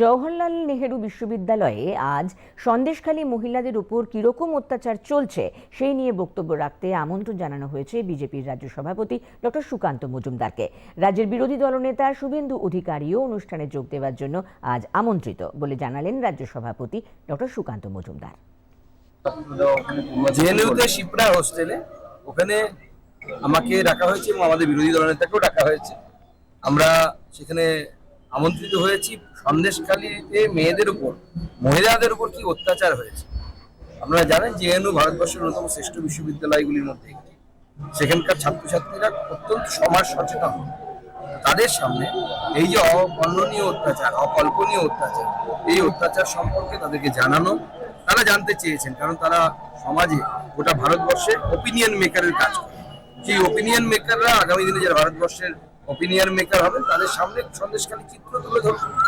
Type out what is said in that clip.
জওহরলাল নেহেরু বিশ্ববিদ্যালয়ে আজ সন্দেশখালী মহিলাদের উপর কীরকম অত্যাচার চলছে, সেই নিয়ে বক্তব্য রাখতে আমন্ত্রণ জানানো হয়েছে বিজেপির রাজ্য সভাপতি ডক্টর সুকান্ত মজুমদারকে। রাজ্যের বিরোধী দলনেতা শুভেন্দু অধিকারীও অনুষ্ঠানে যোগ দেওয়ার জন্য আজ আমন্ত্রিত বলে জানালেন রাজ্য সভাপতি ডক্টর সুকান্ত মজুমদার। ওখানে আমাকে ডাকা হয়েছে এবং আমাদের বিরোধী দলনেতাকেও ডাকা হয়েছে। আমরা সেখানে আমন্ত্রিত হয়েছি সন্দেশখালীতে মেয়েদের উপর, মহিলাদের উপর কি অত্যাচার হয়েছে? আপনারা জানেন জেএনইউ ভারতবর্ষের অন্যতম শ্রেষ্ঠ বিশ্ববিদ্যালয়গুলির মধ্যে একটি। সেখানকার ছাত্রছাত্রীরা অত্যন্ত সমাজ সচেতন তাদের সামনে এই যে অবর্ণনীয় অত্যাচার, অকল্পনীয় অত্যাচার, এই অত্যাচার সম্পর্কে তাদেরকে জানানো, তারা জানতে চেয়েছেন, কারণ তারা সমাজে গোটা ভারতবর্ষে ওপিনিয়ন মেকারের কাজ করে। সেই ওপিনিয়ন মেকাররা আগামী দিনে যারা ভারতবর্ষের ওপিনিয়ন মেকার হবেন তাদের সামনে সন্দেশকালী চিত্র তুলে ধরবেন